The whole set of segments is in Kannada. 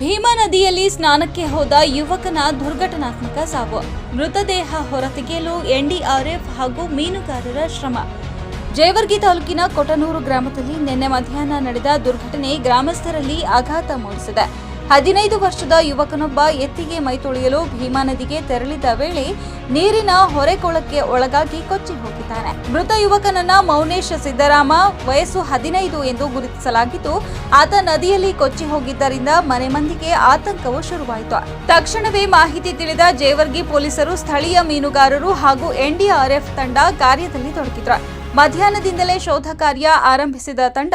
ಭೀಮಾ ನದಿಯಲ್ಲಿ ಸ್ನಾನಕ್ಕೆ ಹೋದ ಯುವಕನ ದುರ್ಘಟನಾತ್ಮಕ ಸಾವು. ಮೃತದೇಹ ಹೊರತೆಗೆಯಲು ಎನ್ಡಿಆರ್ಎಫ್ ಹಾಗೂ ಮೀನುಗಾರರ ಶ್ರಮ. ಜೇವರ್ಗಿ ತಾಲೂಕಿನ ಕೊಟನೂರು ಗ್ರಾಮದಲ್ಲಿ ನಿನ್ನೆ ಮಧ್ಯಾಹ್ನ ನಡೆದ ದುರ್ಘಟನೆ ಗ್ರಾಮಸ್ಥರಲ್ಲಿ ಆಘಾತ ಮೂಡಿಸಿದೆ. ಹದಿನೈದು ವರ್ಷದ ಯುವಕನೊಬ್ಬ ಎತ್ತಿಗೆ ಮೈ ತೊಳೆಯಲು ಭೀಮಾ ನದಿಗೆ ತೆರಳಿದ ವೇಳೆ ನೀರಿನ ಹೊರೆಕೊಳಕ್ಕೆ ಒಳಗಾಗಿ ಕೊಚ್ಚಿ ಹೋಗಿದ್ದಾನೆ. ಮೃತ ಯುವಕನನ್ನ ಮೌನೇಶ್ ಸಿದ್ದರಾಮ ವಯಸ್ಸು ಹದಿನೈದು ಎಂದು ಗುರುತಿಸಲಾಗಿದ್ದು, ಆತ ನದಿಯಲ್ಲಿ ಕೊಚ್ಚಿ ಹೋಗಿದ್ದರಿಂದ ಮನೆ ಮಂದಿಗೆ ಆತಂಕವು ಶುರುವಾಯಿತು. ತಕ್ಷಣವೇ ಮಾಹಿತಿ ತಿಳಿದ ಜೇವರ್ಗಿ ಪೊಲೀಸರು ಸ್ಥಳೀಯ ಮೀನುಗಾರರು ಹಾಗೂ ಎನ್ಡಿಆರ್ಎಫ್ ತಂಡ ಕಾರ್ಯದಲ್ಲಿ ತೊಡಗಿದ್ರು. ಮಧ್ಯಾಹ್ನದಿಂದಲೇ ಶೋಧ ಕಾರ್ಯ ಆರಂಭಿಸಿದ ತಂಡ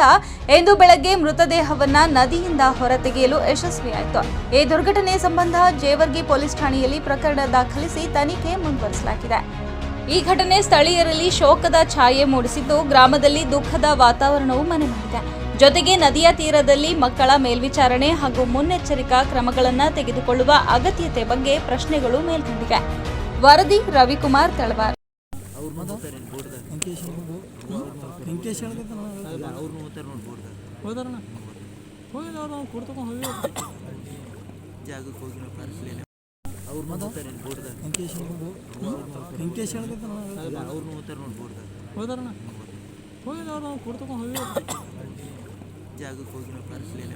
ಎಂದು ಬೆಳಗ್ಗೆ ಮೃತದೇಹವನ್ನ ನದಿಯಿಂದ ಹೊರತೆಗೆಯಲು ಯಶಸ್ವಿಯಾಯಿತು. ಈ ದುರ್ಘಟನೆ ಸಂಬಂಧ ಜೇವರ್ಗಿ ಪೊಲೀಸ್ ಠಾಣೆಯಲ್ಲಿ ಪ್ರಕರಣ ದಾಖಲಿಸಿ ತನಿಖೆ ಮುಂದುವರಿಸಲಾಗಿದೆ. ಈ ಘಟನೆ ಸ್ಥಳೀಯರಲ್ಲಿ ಶೋಕದ ಛಾಯೆ ಮೂಡಿಸಿದ್ದು ಗ್ರಾಮದಲ್ಲಿ ದುಃಖದ ವಾತಾವರಣವು ಮನೆ ಮಾಡಿದೆ ಜೊತೆಗೆ ನದಿಯ ತೀರದಲ್ಲಿ ಮಕ್ಕಳ ಮೇಲ್ವಿಚಾರಣೆ ಹಾಗೂ ಮುನ್ನೆಚ್ಚರಿಕಾ ಕ್ರಮಗಳನ್ನು ತೆಗೆದುಕೊಳ್ಳುವ ಅಗತ್ಯತೆ ಬಗ್ಗೆ ಪ್ರಶ್ನೆಗಳು ಮೇಲ್ಕೊಂಡಿವೆ. ವರದಿ ರವಿಕುಮಾರ್ ತಳವಾರ್. ವೆಂಕಟೇಶ್ ಹೇಳಿದ ನೋಡಿ ಬೋರ್ಡ್ದಾಗ ಹೋದಾರಣ ಹೋಗಿದವ್ರು ನಾವು ಕೊಡ್ತಕೊಂಡು ಹೋಗಿ ಜಾಗಕ್ಕೆ ಹೋಗಿ ನಾವು ಕರೆಸಲಿಲ್ಲ ಅವ್ರನ್ನ ಓದ್ತಾರೆ ಬೋರ್ಡ್ದಾಗ ವೆಂಕಟೇಶ್ ವೆಂಕಟೇಶ್ ಹೇಳಿದ ಅವ್ರನ್ನ ಓದ್ತಾರೆ ನೋಡಿ ಬೋರ್ಡ್ದಾಗ ಹೋದಾರಣ ಹೋಗಿದವ್ರು ನಾವು ಕೊಡ್ತಕೊಂಡು ಹೋಗಿ ಜಾಗಕ್ಕೆ ಹೋಗಿ ನಾವು ಕರೆಸಲಿಲ್ಲ.